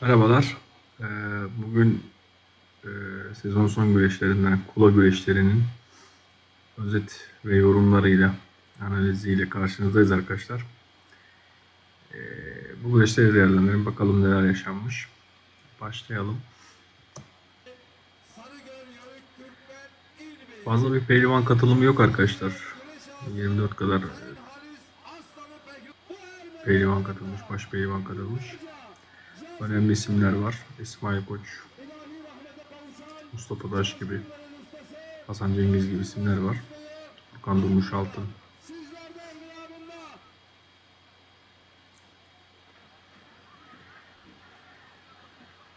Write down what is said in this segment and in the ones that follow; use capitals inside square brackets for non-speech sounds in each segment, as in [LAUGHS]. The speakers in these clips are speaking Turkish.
Merhabalar. Ee, Bugün e, sezon son güreşlerinden kula güreşlerinin özet ve yorumlarıyla, analiziyle karşınızdayız arkadaşlar. Ee, Bu güreşleri değerlendirelim. Bakalım neler yaşanmış. Başlayalım. Fazla bir pehlivan katılımı yok arkadaşlar. 24 kadar pehlivan katılmış, baş pehlivan katılmış. Önemli isimler var. İsmail Koç, Mustafa Taş gibi, Hasan Cengiz gibi isimler var. Furkan Durmuş Altın.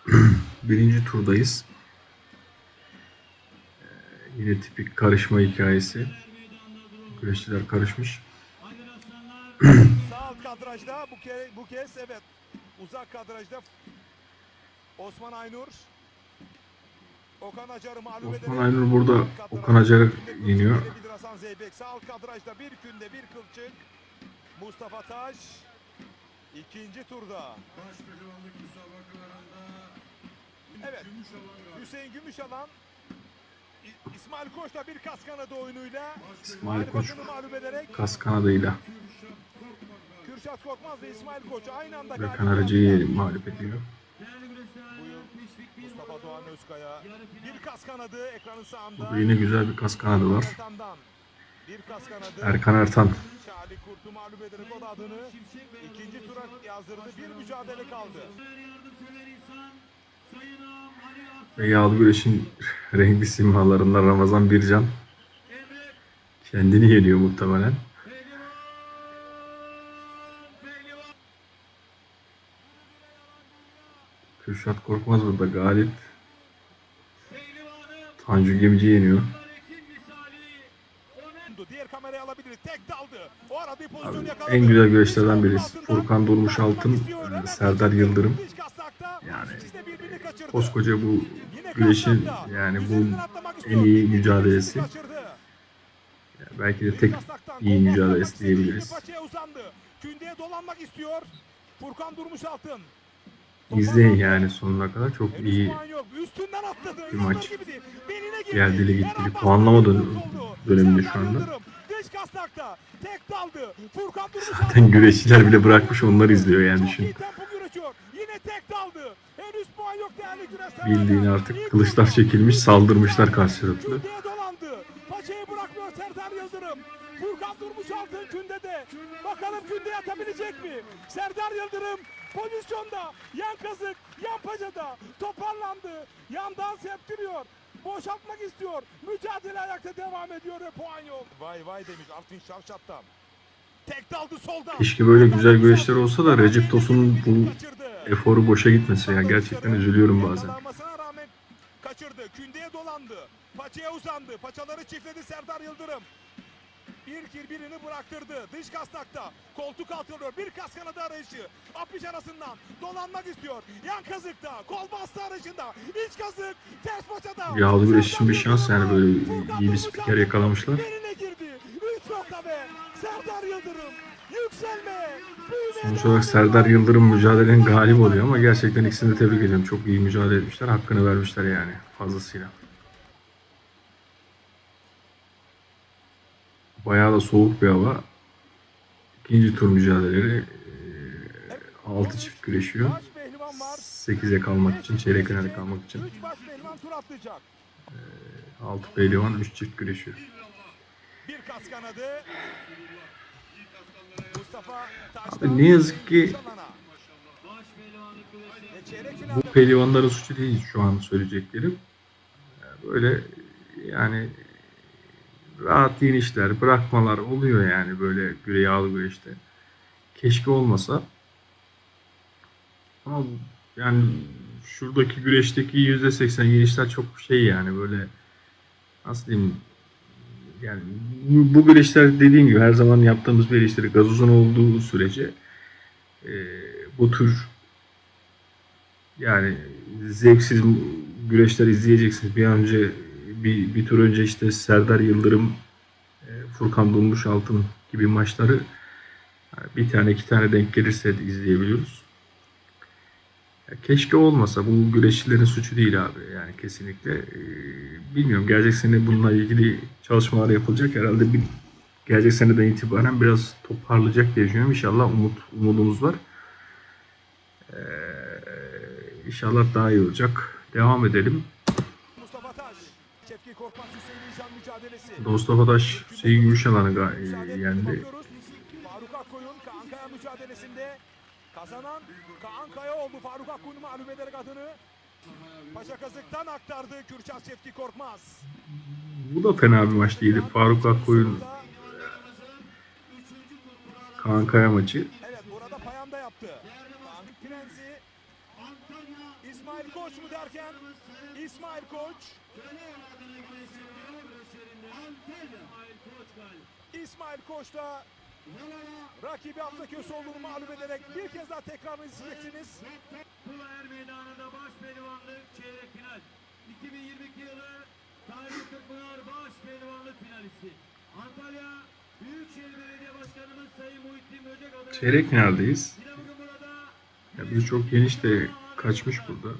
[CLEARS THROAT] Birinci turdayız. Ee, yine tipik karışma hikayesi. Güreşçiler karışmış. [CLEARS THROAT] Sağ alt kadrajda bu kez, bu kez evet. Uzak kadrajda Osman Aynur. Okan Acar'ı mağlup Osman Aynur burada Okan Acar'ı bir yeniyor. bir Hasan Zeybek. Sağ kadrajda bir günde bir kılçık. Mustafa Taş ikinci turda. Başpehlivanlık müsabakalarında Evet. Hüseyin Gümüşalan İsmail Koç'la bir kas kanadı oyunuyla İsmail Koç Batı'nı Kürşat Korkmaz ve İsmail Koç aynı anda Arıcı'yı geldiler. mağlup ediyor. Mustafa Doğan Özkaya bir kas kanadı ekranın sağında. Burada yine güzel bir kas kanadı var. Ertan'dan Bir kas kanadı. Erkan Ertan. Şali Kurt'u mağlup ederek o da adını ikinci tura yazdırdı. Bir mücadele kaldı. Ve yağlı güreşin [LAUGHS] renkli simhalarından Ramazan Bircan. Kendini yeniyor muhtemelen. Kürşat Korkmaz burada galip. Tanju Gemici yeniyor. Diğer kamerayı alabiliriz. Tek daldı. O aradığı pozisyon Abi, yakaladı. en güzel güreşlerden birisi. Furkan Durmuş Altın. Hemen Serdar. Yıldırım. Yani. Koskoca bu güreşin yani bu en iyi mücadelesi. kaçırdı. belki de tek iyi mücadelesi diyebiliriz. Kündeye dolanmak istiyor. Furkan Durmuş Altın. İzleyin yani sonuna kadar. Çok iyi bir maç. Geldili gittili puanlama döneminde şu anda. Zaten güreşçiler bile bırakmış onları izliyor yani düşün. Bildiğin artık kılıçlar çekilmiş saldırmışlar karşılıklı. 66 Künde de. Bakalım Künde atabilecek mi? Serdar Yıldırım pozisyonda. Yan kazık, yan paçada. Toparlandı. Yandan septiriyor. Boşaltmak istiyor. Mücadele ayakta devam ediyor ve puan yok. Vay vay demiş Artvin Şavşat'tan. Tek daldı soldan. Keşke böyle güzel güreşler olsa da Recep Tosun'un bu eforu boşa gitmese ya. Gerçekten üzülüyorum bazen. Kaçırdı. Kündeye dolandı. Paçaya uzandı. Paçaları çiftledi Serdar Yıldırım. Bir kir birini bıraktırdı. Dış kastakta. Koltuk altılıyor. Bir kas kanadı arayışı. Apış arasından dolanmak istiyor. Yan kazıkta. Kol bastı arayışında. İç kazık. Ters paçada. Yağlı güreş için bir şans yani böyle iyi bir spiker yakalamışlar. Beline girdi. Üç nokta ve Serdar Yıldırım. Yükselme. Sonuç olarak Serdar. Yıldırım mücadelenin galibi oluyor ama gerçekten ikisini de tebrik ediyorum. Çok iyi mücadele etmişler. Hakkını vermişler yani fazlasıyla. Bayağı da soğuk bir hava. İkinci tur mücadeleleri 6 çift güreşiyor. Baş pehlivan var. 8'e kalmak için, çeyrek finale kalmak için. Üç baş pehlivan tur atlayacak. 6 pehlivan 3 çift güreşiyor. Bir kas kanadı. Abi ne yazık ki bu pehlivanların suçu değil şu an söyleyeceklerim. Böyle yani rahat inişler, bırakmalar oluyor yani böyle güre yağlı güreşte. Keşke olmasa. Ama yani şuradaki güreşteki %80 inişler çok şey yani böyle nasıl diyeyim yani bu güreşler dediğim gibi her zaman yaptığımız güreşleri gazozun olduğu sürece e, bu tür yani zevksiz güreşler izleyeceksiniz. Bir an önce bir, bir tur önce işte Serdar Yıldırım, e, Furkan Durmuş Altın gibi maçları e, bir tane iki tane denk gelirse de izleyebiliyoruz. E, Ya keşke olmasa. Bu güreşçilerin suçu değil abi. Yani kesinlikle. Ee, bilmiyorum. Gelecek sene bununla ilgili çalışmalar yapılacak. Herhalde bir gelecek seneden itibaren biraz toparlayacak diye düşünüyorum. İnşallah umut, umudumuz var. Ee, inşallah daha iyi olacak. Devam edelim. Mustafa Taş. Şevki Korkmaz Hüseyin İlcan mücadelesi. Mustafa Taş Hüseyin Mücadele yendi. Faruk Akkoyun Kaan Kaya mücadelesinde kazanan Kaan Kaya oldu. Faruk Akkoyun'u mağlup ederek adını Paşa Kazık'tan aktardı Kürşat Şevki Korkmaz. Bu da fena bir maç değildi. Faruk Akkoyun Kaan Kaya maçı. Evet burada payanda yaptı. Kaan Prensi İsmail Koç mu derken İsmail Koç İsmail Koç da rakibi Abdülköy Sollu'nu mağlup ederek bir kez daha tekrarını izleyeceksiniz. Kulaer Meydanı'nda baş pehlivanlık çeyrek final. 2022 yılı Tarih Kırkpınar baş pehlivanlık finalisti. Antalya Büyükşehir Belediye Başkanımız Sayın Muhittin Böcek adına Çeyrek finaldeyiz. yine bugün burada Ya biz çok geniş de kaçmış burada.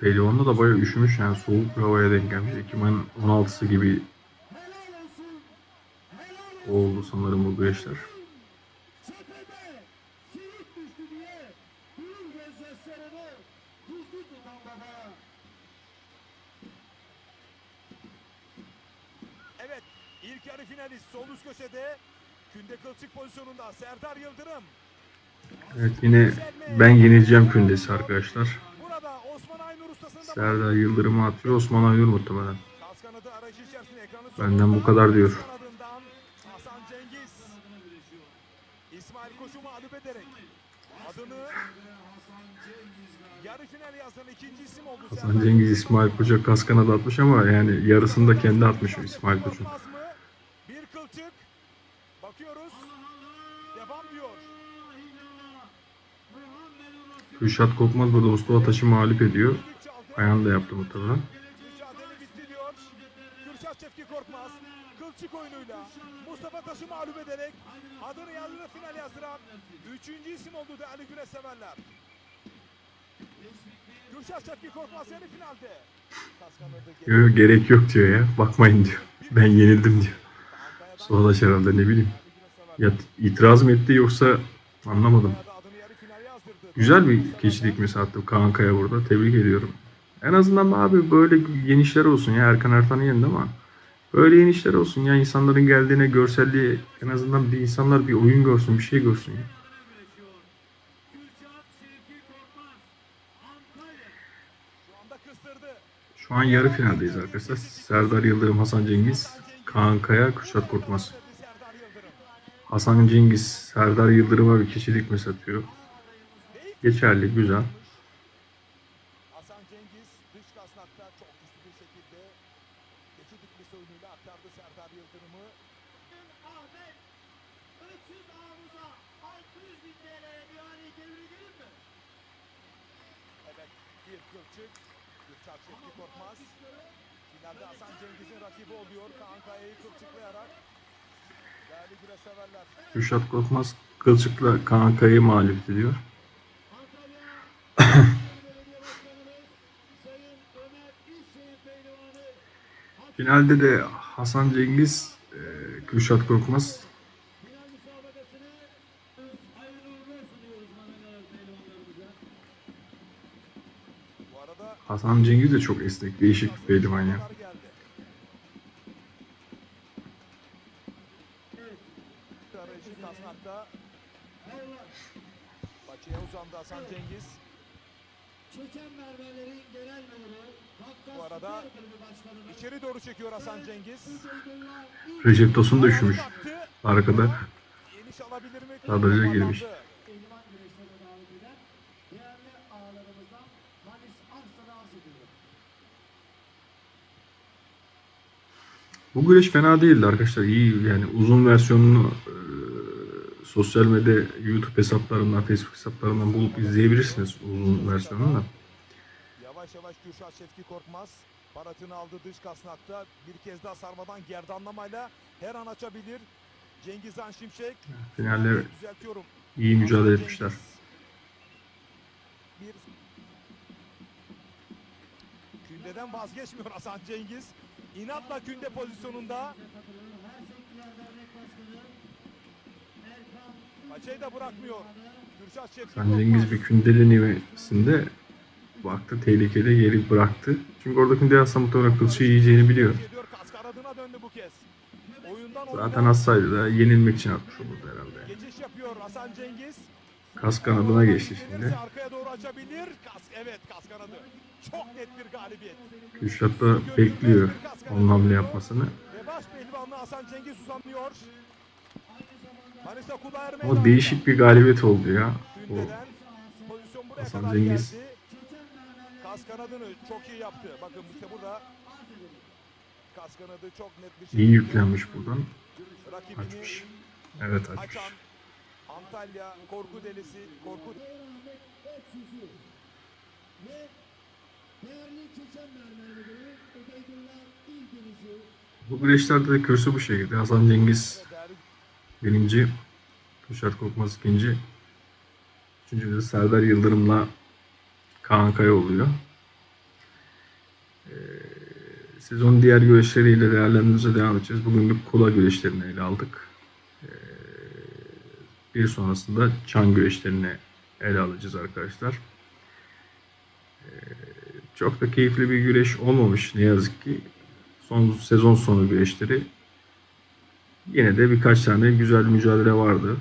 Pehlivan'da da bayağı üşümüş yani soğuk bir havaya denk gelmiş. Ekim'in 16'sı gibi oldu sanırım bu güreşler. İlk yarı finalist sol üst köşede Künde Kılçık pozisyonunda Serdar Yıldırım. Evet yine ben yenileceğim kündesi arkadaşlar. Burada Osman Aynur ustasının da Serdar Yıldırım'ı atıyor. Osman Aynur muhtemelen. Benden bu kadar diyor. Hasan Cengiz. İsmail Koç'u mağlup ederek adını yarı final yazan ikinci isim oldu. Hasan Cengiz. İsmail Koç'a kas kanadı atmış ama yani yarısını da kendi atmış İsmail Koç'un. Kılçık. Bakıyoruz. Devam diyor. Kürşat Korkmaz burada Mustafa Taş'ı mağlup ediyor. Ayağını da yaptı muhtemelen. Kürşat Şefki Korkmaz kılçık oyunuyla Mustafa Taş'ı mağlup ederek adını yarı final yazdıran üçüncü isim oldu değerli güreş severler. Kürşat Şefki Korkmaz yarı finalde. Yok gerek yok diyor ya. Bakmayın diyor. Ben yenildim diyor. Soğudaş herhalde ne bileyim. Ya itiraz mı etti yoksa anlamadım. Güzel bir keçilik mesela attı Kaan Kaya burada. Tebrik ediyorum. En azından abi böyle yenişler olsun ya. Erkan Ertan'ı yendi ama böyle yenişler olsun ya. insanların geldiğine görselliği en azından bir insanlar bir oyun görsün, bir şey görsün ya. Şu an yarı finaldeyiz arkadaşlar. Serdar Yıldırım, Hasan Cengiz, Kaan Kaya, Kürşat Korkmaz. Hasan Cengiz, Serdar Yıldırım'a bir keçilik mesaj atıyor. Geçerli, güzel. Bir şekilde keçi dikmesi oyunuyla aktardı Serdar Yıldırım'ı. Ahmet Öksüz ağamıza 600 bin TL'ye ihaleyi devir edelim mi? Evet bir kılçık. Kürşat Şevki Korkmaz. Finalde Hasan Cengiz'in rakibi oluyor. Kaan Kaya'yı kılçıklayarak. Değerli güreş severler. Kürşat Korkmaz kılçıkla Kaan Kaya'yı mağlup ediyor. [COUGHS] Finalde de Hasan Cengiz, e, Kürşat Korkmaz final müsabakasını hayırlı uğurlu olsun diyoruz Managalar pehlivanlarımıza. Bu arada Hasan Cengiz de çok esnek, değişik bir pehlivan ya. Baçıya uzandı Hasan Cengiz. Çeçen Mermerleri Genel Müdürü Bu arada İçeri doğru çekiyor Hasan Cengiz. Recep Tosun da üşümüş. Arkada? Kadraja girmiş. Bu güreş fena değildi arkadaşlar. İyi yani uzun versiyonunu e, sosyal medya YouTube hesaplarından, Facebook hesaplarından bulup izleyebilirsiniz uzun versiyonunu da. Yavaş yavaş Kürşat Şevki Korkmaz Barat'ın aldığı dış kasnakta bir kez daha sarmadan gerdanlamayla her an açabilir. Cengizhan Şimşek. Düzeltiyorum. iyi mücadele etmişler. Bir Kündeden vazgeçmiyor Hasan Cengiz. İnatla künde pozisyonunda. Paçayı da bırakmıyor. Kürşat Şefik Hasan Cengiz bir kündeli nivesinde baktı tehlikede yeri bıraktı. Çünkü orada kündeli aslında muhtemelen kılıçı yiyeceğini biliyor. Zaten atsaydı da yenilmek için atmış olurdu herhalde. geçiş yapıyor Hasan Cengiz. Kas kanadına geçti şimdi. Arkaya doğru açabilir. Kas, evet kas kanadı. Çok net bir galibiyet. Kürşat da bekliyor onun hamle yapmasını. Ve baş pehlivanlı Hasan Cengiz uzanıyor. Manisa Ama değişik bir galibiyet oldu ya. O Kündeden pozisyon buraya Hasan kadar Cengiz. geldi. Kas kanadını çok iyi yaptı. Bakın işte burada kas kanadı çok net bir şekilde iyi yüklenmiş buradan. rakibini Açmış. Evet açmış. açan Antalya korku delisi korku Bu güreşlerde de kürsü bu şekilde. Hasan Cengiz değerli birinci. Kürşat Korkmaz ikinci. Üçüncü de Serdar Yıldırım'la Kaan Kaya oluyor. Ee, sezonun diğer güreşleriyle değerlendirmemize devam edeceğiz. Bugün bir kula güreşlerini ele aldık. Ee, bir sonrasında çan güreşlerini ele alacağız arkadaşlar. Ee, çok da keyifli bir güreş olmamış ne yazık ki. Son sezon sonu güreşleri Yine de birkaç tane güzel mücadele vardı.